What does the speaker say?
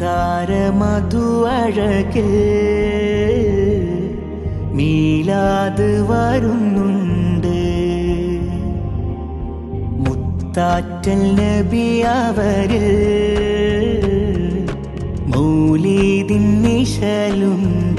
മന്ദാര അഴകിൽ മീലാത് വരുന്നുണ്ട്. മുത്താറ്റൽ നബി അവരിൽ മൗലീദിൻ നിശലുണ്ട്.